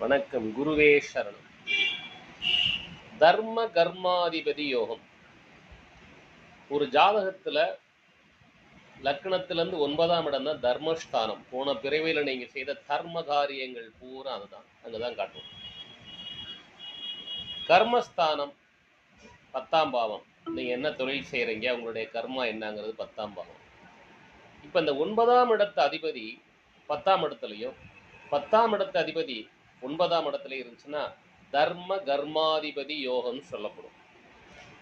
வணக்கம் குருவே சரணம். தர்ம கர்மாதிபதி யோகம். ஒரு ஜாதகத்துல லக்னத்துல இருந்து ஒன்பதாம் இடம் தான் தர்மஸ்தானம். போன பிறவையில நீங்க செய்த தர்ம காரியங்கள் பூரா அதுதான். அங்கதான் காட்டும் கர்மஸ்தானம் பத்தாம் பாவம். நீங்க என்ன தொழில் செய்றீங்க உங்களுடைய கர்மா என்னங்கிறது பத்தாம் பாவம். இப்ப இந்த ஒன்பதாம் இடத்து அதிபதி பத்தாம் இடத்துலயும் பத்தாம் இடத்து அதிபதி ஒன்பதாம் இடத்துல இருந்துச்சுன்னா தர்ம கர்மாதிபதி யோகம்னு சொல்லப்படும்.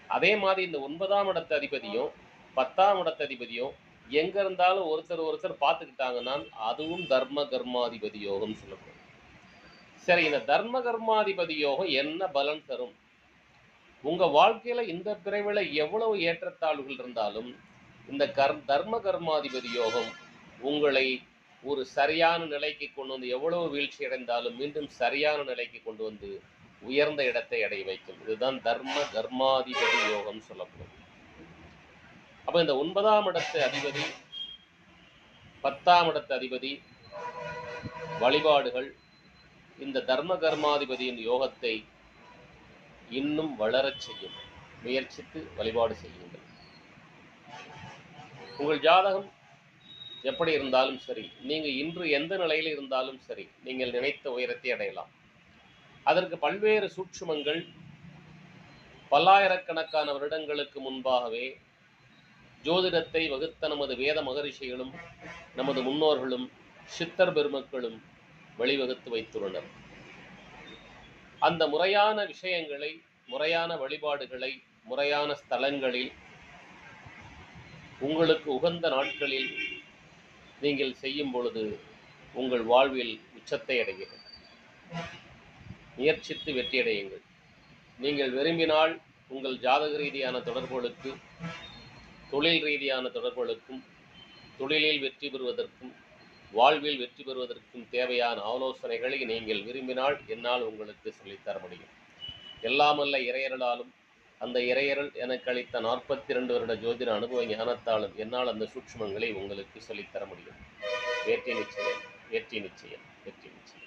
அதே மாதிரி இந்த ஒன்பதாம் இடத்து அதிபதியும் பத்தாம் இடத்து அதிபதியும் எங்க இருந்தாலும் ஒருத்தர் ஒருத்தர் பார்த்துக்கிட்டாங்கன்னா அதுவும் தர்ம கர்மாதிபதி யோகம்னு சொல்லப்படும். சரி இந்த தர்ம கர்மாதிபதி யோகம் என்ன பலன் தரும்? உங்க வாழ்க்கையில இந்த பிறவில எவ்வளவு ஏற்றத்தாழ்வுகள் இருந்தாலும் இந்த கர் தர்ம கர்மாதிபதி யோகம் உங்களை ஒரு சரியான நிலைக்கு கொண்டு வந்து எவ்வளவு வீழ்ச்சி அடைந்தாலும் மீண்டும் சரியான நிலைக்கு கொண்டு வந்து உயர்ந்த இடத்தை அடைய வைக்கும். இதுதான் தர்ம கர்மாதிபதி யோகம் சொல்லப்படும். அப்ப இந்த ஒன்பதாம் இடத்து அதிபதி பத்தாம் இடத்து அதிபதி வழிபாடுகள் இந்த தர்ம கர்மாதிபதியின் யோகத்தை இன்னும் வளரச் செய்யும். முயற்சித்து வழிபாடு செய்யுங்கள். உங்கள் ஜாதகம் எப்படி இருந்தாலும் சரி நீங்க இன்று எந்த நிலையில் இருந்தாலும் சரி நீங்கள் நினைத்த உயரத்தை அடையலாம். அதற்கு பல்வேறு சூட்சுமங்கள் பல்லாயிரக்கணக்கான வருடங்களுக்கு முன்பாகவே ஜோதிடத்தை வகுத்த நமது வேத மகரிஷிகளும் நமது முன்னோர்களும் சித்தர் பெருமக்களும் வழிவகுத்து வைத்துள்ளனர். அந்த முறையான விஷயங்களை முறையான வழிபாடுகளை முறையான ஸ்தலங்களில் உங்களுக்கு உகந்த நாட்களில் நீங்கள் செய்யும் பொழுது உங்கள் வாழ்வில் உச்சத்தை அடைகிறது. முயற்சித்து வெற்றியடையுங்கள். நீங்கள் விரும்பினால் உங்கள் ஜாதக ரீதியான தொடர்புகளுக்கு தொழில் ரீதியான தொடர்புகளுக்கும் தொழிலில் வெற்றி பெறுவதற்கும் வாழ்வில் வெற்றி பெறுவதற்கும் தேவையான ஆலோசனைகளை நீங்கள் விரும்பினால் என்னால் உங்களுக்கு சொல்லித்தர முடியும். எல்லாமல்ல இறையர்களாலும் அந்த இறையரல் எனக்கு அளித்த நாற்பத்தி இரண்டு வருட ஜோதிட அனுபவ ஞானத்தாலும் என்னால் அந்த சூட்சுமங்களை உங்களுக்கு சொல்லித்தர முடியும். வெற்றி நிச்சயம் வெற்றி நிச்சயம் வெற்றி நிச்சயம்.